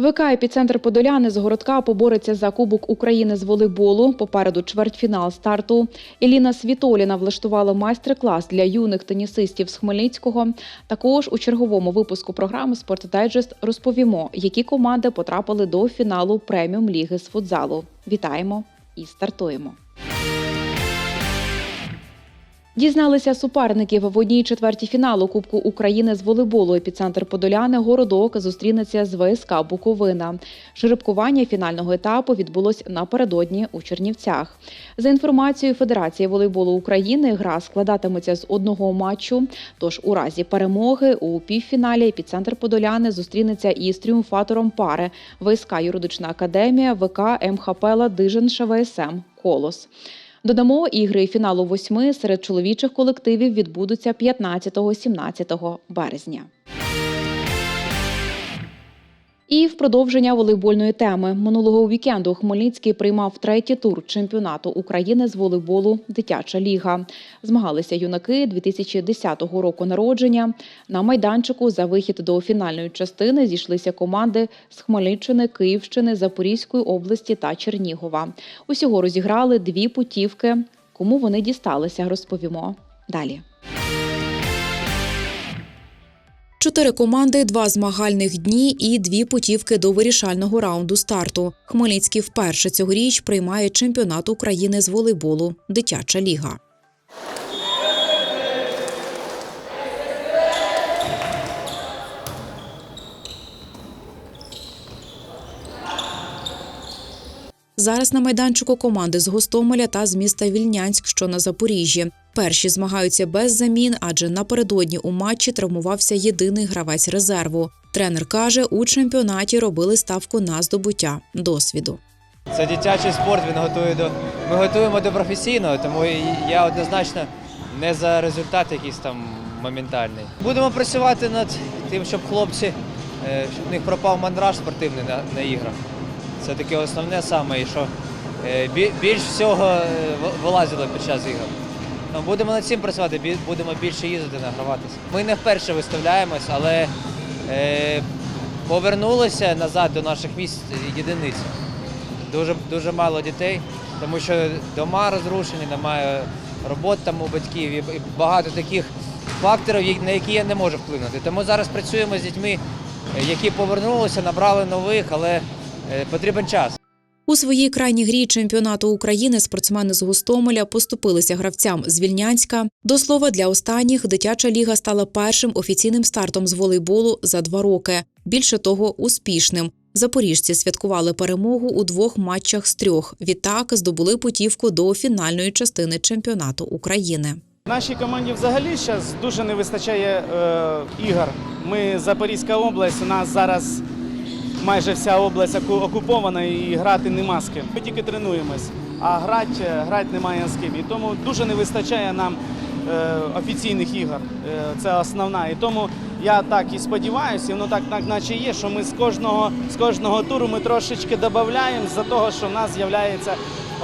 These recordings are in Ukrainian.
ВК «Епіцентр Подоляни з городка побореться за Кубок України з волейболу. Попереду чвертьфінал старту. Еліна Світоліна влаштувала майстер-клас для юних тенісистів з Хмельницького. Також у черговому випуску програми «Спортдайджест» розповімо, які команди потрапили до фіналу преміум ліги з футзалу. Вітаємо і стартуємо. Дізналися суперників в одній четвертій фіналу Кубку України з волейболу. Епіцентр Подоляни Городок зустрінеться з ВСК Буковина. Жеребкування фінального етапу відбулось напередодні у Чернівцях. За інформацією Федерації волейболу України, гра складатиметься з одного матчу. Тож у разі перемоги у півфіналі епіцентр Подоляни зустрінеться із тріумфатором пари ВСК Юридична академія ВК МХП Ладижин ШВСМ Колос. Додамо, ігри фіналу восьми серед чоловічих колективів відбудуться 15-17 березня. І в продовження волейбольної теми минулого вікенду Хмельницький приймав третій тур чемпіонату України з волейболу Дитяча ліга. Змагалися юнаки 2010 року народження. На майданчику за вихід до фінальної частини зійшлися команди з Хмельниччини, Київщини, Запорізької області та Чернігова. Усього розіграли дві путівки. Кому вони дісталися, розповімо далі. Чотири команди, два змагальних дні і дві путівки до вирішального раунду старту. Хмельницький вперше цьогоріч приймає чемпіонат України з волейболу Дитяча ліга. Зараз на майданчику команди з Гостомеля та з міста Вільнянськ, що на Запоріжжі. Перші змагаються без замін, адже напередодні у матчі травмувався єдиний гравець резерву. Тренер каже, у чемпіонаті робили ставку на здобуття досвіду. Це дитячий спорт, він готує до. Ми готуємо до професійного, тому я однозначно не за результат якийсь там моментальний. Будемо працювати над тим, щоб хлопці, е, щоб в них пропав мандраж спортивний на, на іграх. Це таке основне саме, і що е, більш всього е, вилазило під час ігор. Ну, будемо над цим працювати, будемо більше їздити, награватися. Ми не вперше виставляємось, але е, повернулися назад до наших місць єдиниць. Дуже, дуже мало дітей, тому що дома розрушені, немає роботи там у батьків і багато таких факторів, на які я не можу вплинути. Тому зараз працюємо з дітьми, е, які повернулися, набрали нових, але е, потрібен час. У своїй крайній грі чемпіонату України спортсмени з Гостомеля поступилися гравцям з Вільнянська. До слова, для останніх дитяча ліга стала першим офіційним стартом з волейболу за два роки. Більше того, успішним. Запоріжці святкували перемогу у двох матчах з трьох. Відтак здобули путівку до фінальної частини чемпіонату України. Нашій команді взагалі зараз дуже не вистачає е, ігор. Ми Запорізька область, у нас зараз майже вся область оку- окупована і грати нема з ким. Ми тільки тренуємось, а грати, грати немає з ким. І тому дуже не вистачає нам е, офіційних ігор. Е, це основна. І тому я так і сподіваюся, і воно так, так наче є, що ми з кожного, з кожного туру ми трошечки додаємо за того, що в нас з'являються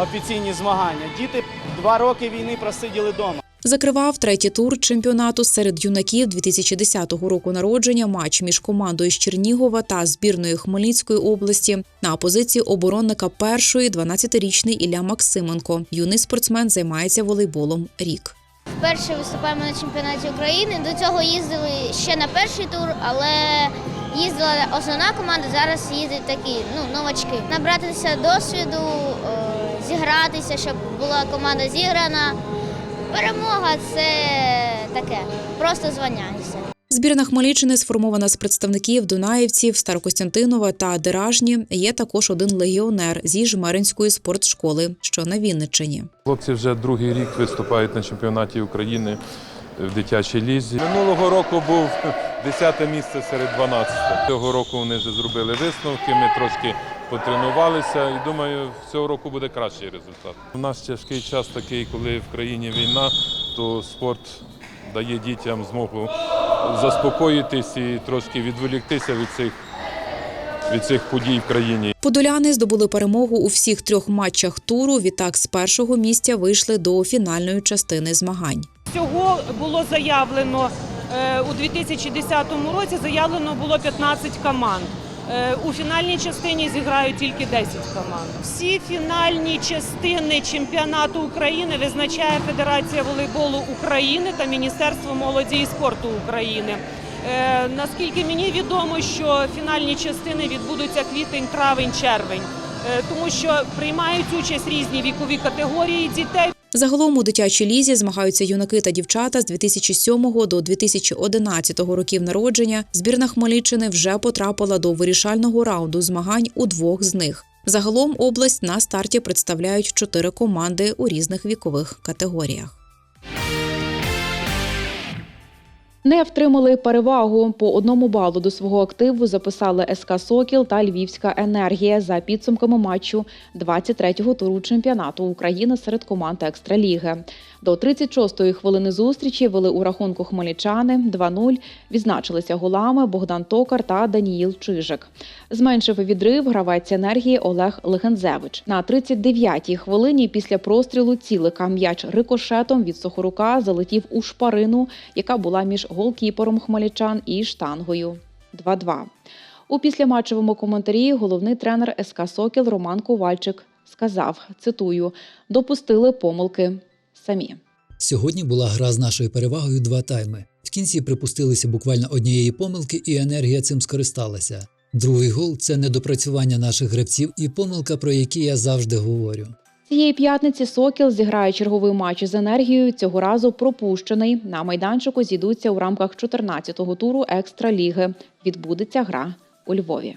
офіційні змагання. Діти два роки війни просиділи вдома. Закривав третій тур чемпіонату серед юнаків 2010 року народження матч між командою з Чернігова та збірною Хмельницької області на позиції оборонника першої 12-річний Ілля Максименко. Юний спортсмен займається волейболом рік. Вперше виступаємо на чемпіонаті України. До цього їздили ще на перший тур, але їздила основна команда. Зараз їздять такі ну, новачки. Набратися досвіду, е, зігратися, щоб була команда зіграна. Перемога це таке, просто звання. Збірна Хмельниччини сформована з представників Дунаївців, Старокостянтинова та Деражні. Є також один легіонер зі Жмеринської спортшколи, що на Вінниччині. Хлопці вже другий рік виступають на чемпіонаті України в дитячій лізі. Минулого року був 10 місце серед 12. Цього року вони вже зробили висновки. Ми трошки потренувалися і думаю, цього року буде кращий результат. У нас тяжкий час такий, коли в країні війна, то спорт дає дітям змогу заспокоїтись і трошки відволіктися від цих, від цих подій в країні. Подоляни здобули перемогу у всіх трьох матчах туру. Відтак з першого місця вийшли до фінальної частини змагань. Всього було заявлено е, у 2010 році заявлено було 15 команд. Е, У фінальній частині зіграють тільки 10 команд. Всі фінальні частини чемпіонату України визначає Федерація волейболу України та Міністерство молоді і спорту України. Е, Наскільки мені відомо, що фінальні частини відбудуться квітень, травень, червень, Е, тому що приймають участь різні вікові категорії дітей. Загалом у дитячій лізі змагаються юнаки та дівчата з 2007 до 2011 років народження. Збірна Хмельниччини вже потрапила до вирішального раунду змагань у двох з них. Загалом область на старті представляють чотири команди у різних вікових категоріях. Не втримали перевагу по одному балу до свого активу. Записали СК Сокіл та Львівська енергія за підсумками матчу 23-го туру чемпіонату України серед команд Екстраліги. До 36-ї хвилини зустрічі вели у рахунку хмельничани 2-0. Відзначилися голами Богдан Токар та Даніїл Чижик. Зменшив відрив гравець енергії Олег Легензевич. На 39-й хвилині після прострілу цілика м'яч рикошетом від Сохорука залетів у шпарину, яка була між голкіпером хмельничан і штангою. 2-2. У післяматчевому коментарі головний тренер СК Сокіл Роман Ковальчик сказав: цитую: допустили помилки самі. Сьогодні була гра з нашою перевагою два тайми. В кінці припустилися буквально однієї помилки, і енергія цим скористалася. Другий гол це недопрацювання наших гравців і помилка, про які я завжди говорю. Цієї п'ятниці Сокіл зіграє черговий матч з енергією. Цього разу пропущений. На майданчику зійдуться у рамках 14-го туру екстраліги. Відбудеться гра у Львові.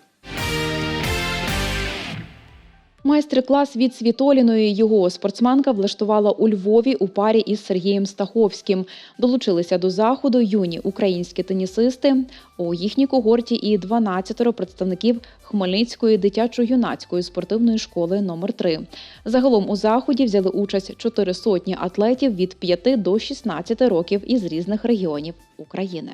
Майстер-клас від Світоліної його спортсменка влаштувала у Львові у парі із Сергієм Стаховським. Долучилися до заходу юні українські тенісисти. У їхній когорті і 12 представників Хмельницької дитячо-юнацької спортивної школи номер 3 Загалом у заході взяли участь чотири сотні атлетів від 5 до 16 років із різних регіонів України.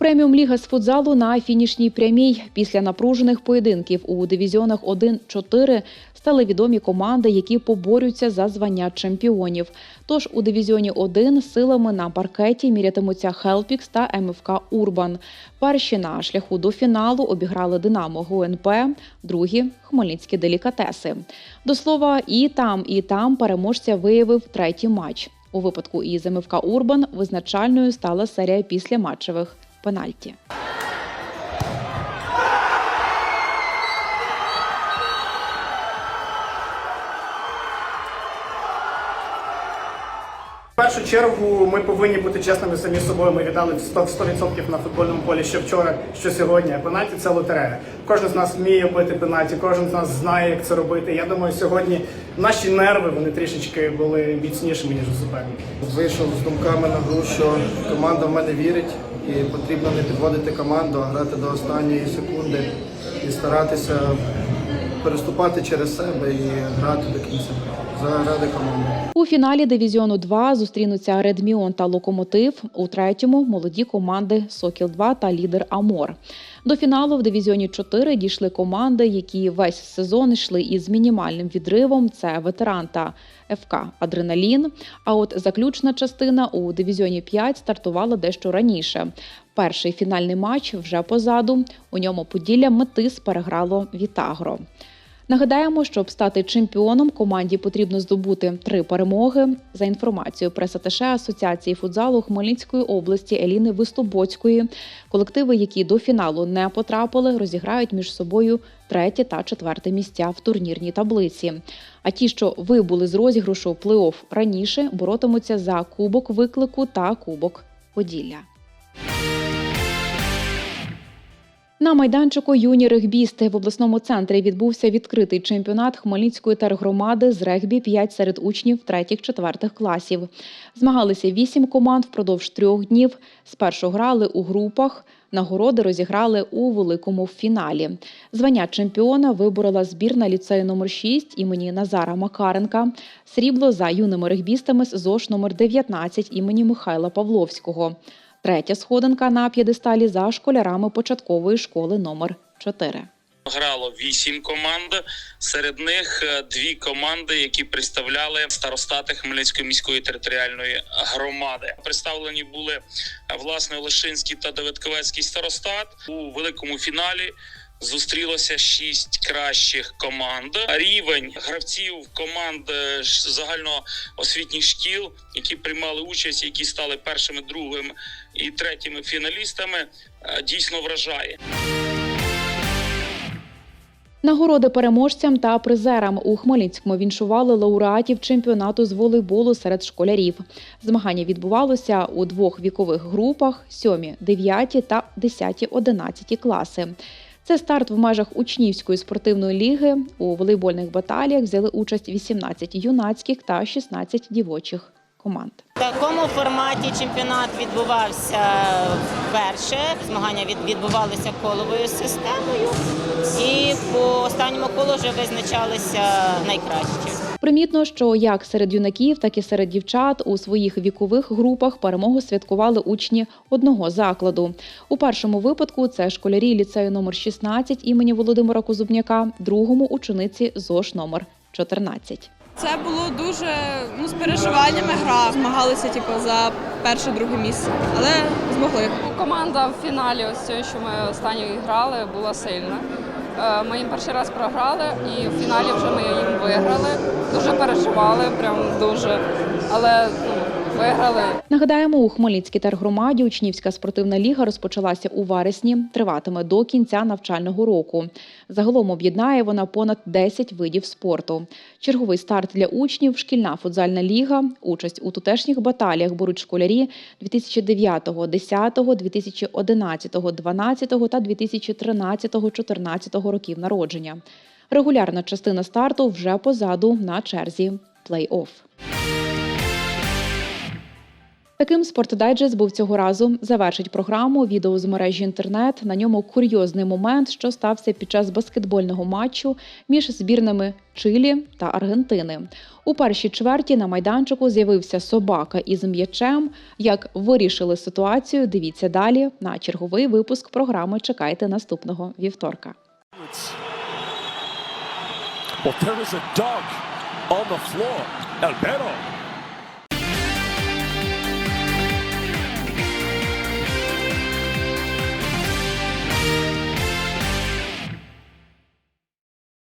Преміум ліга з футзалу на фінішній прямій. Після напружених поєдинків у дивізіонах 1-4 стали відомі команди, які поборються за звання чемпіонів. Тож у дивізіоні 1 силами на паркеті мірятимуться Хелпікс та МФК Урбан. Перші на шляху до фіналу обіграли Динамо ГУНП, другі Хмельницькі делікатеси. До слова, і там, і там переможця виявив третій матч. У випадку із МФК Урбан визначальною стала серія післяматчевих пенальті. В першу чергу ми повинні бути чесними самі з собою. Ми віддали 100%, 100% на футбольному полі, що вчора, що сьогодні. Пенальті це лотерея. Кожен з нас вміє бити пенальті, кожен з нас знає, як це робити. Я думаю, сьогодні наші нерви вони трішечки були міцнішими ніж у суперників. Вийшов з думками на гру, що команда в мене вірить і потрібно не підводити команду, а грати до останньої секунди і старатися переступати через себе і грати до кінця заради команди. У фіналі дивізіону 2 зустрінуться Редміон та Локомотив. У третьому молоді команди Сокіл 2 та лідер Амор. До фіналу в дивізіоні 4 дійшли команди, які весь сезон йшли із мінімальним відривом. Це ветеран та ФК Адреналін. А от заключна частина у дивізіоні 5 стартувала дещо раніше. Перший фінальний матч вже позаду. У ньому Поділля Метис переграло Вітагро. Нагадаємо, щоб стати чемпіоном, команді потрібно здобути три перемоги. За інформацією пресатеше Асоціації футзалу Хмельницької області Еліни Вистобоцької, колективи, які до фіналу не потрапили, розіграють між собою третє та четверте місця в турнірній таблиці. А ті, що вибули з розіграшу плей-офф раніше, боротимуться за кубок виклику та кубок Поділля. На майданчику юні регбісти в обласному центрі відбувся відкритий чемпіонат Хмельницької тергромади з регбі 5 серед учнів третіх-четвертих класів. Змагалися вісім команд впродовж трьох днів. Спершу грали у групах. Нагороди розіграли у великому фіналі. Звання чемпіона виборола збірна ліцею номер 6 імені Назара Макаренка. Срібло за юними регбістами з ЗОШ номер 19 імені Михайла Павловського. Третя сходинка на п'єдесталі за школярами початкової школи номер 4 Грало вісім команд. Серед них е, дві команди, які представляли старостати Хмельницької міської територіальної громади. Представлені були е, власне Лишинський та Давидковецький старостат у великому фіналі. Зустрілося шість кращих команд. Рівень гравців команд е, загальноосвітніх шкіл, які приймали участь, які стали першими, другими і третіми фіналістами, е, дійсно вражає. Нагороди переможцям та призерам у Хмельницькому віншували лауреатів чемпіонату з волейболу серед школярів. Змагання відбувалося у двох вікових групах: 7, 9 та 10, 11 класи. Це старт в межах учнівської спортивної ліги. У волейбольних баталіях взяли участь 18 юнацьких та 16 дівочих команд. В такому форматі чемпіонат відбувався вперше. Змагання від- відбувалися коловою системою, і по останньому колу вже визначалися найкращі. Примітно, що як серед юнаків, так і серед дівчат у своїх вікових групах перемогу святкували учні одного закладу. У першому випадку це школярі ліцею номер 16 імені Володимира Козубняка, другому учениці ЗОШ номер 14. Це було дуже ну, з переживаннями гра. Змагалися типу, за перше-друге місце, але змогли. Команда в фіналі, ось цієї, що ми останньої грали, була сильна. Е, Ми їм перший раз програли, і в фіналі вже ми їм виграли. Дуже переживали, прям дуже. Але ну, виграли. Нагадаємо, у Хмельницькій тергромаді учнівська спортивна ліга розпочалася у вересні, триватиме до кінця навчального року. Загалом об'єднає вона понад 10 видів спорту. Черговий старт для учнів шкільна футзальна ліга. Участь у тутешніх баталіях беруть школярі 2009, 10, 2011, 12 та 2013, 14 років народження. Регулярна частина старту вже позаду на черзі плей-офф. Таким спортдайджест був цього разу. Завершить програму відео з мережі інтернет. На ньому курйозний момент, що стався під час баскетбольного матчу між збірними Чилі та Аргентини. У першій чверті на майданчику з'явився собака із м'ячем. Як вирішили ситуацію, дивіться далі. На черговий випуск програми чекайте наступного вівторка. Well, there is a dog on the floor.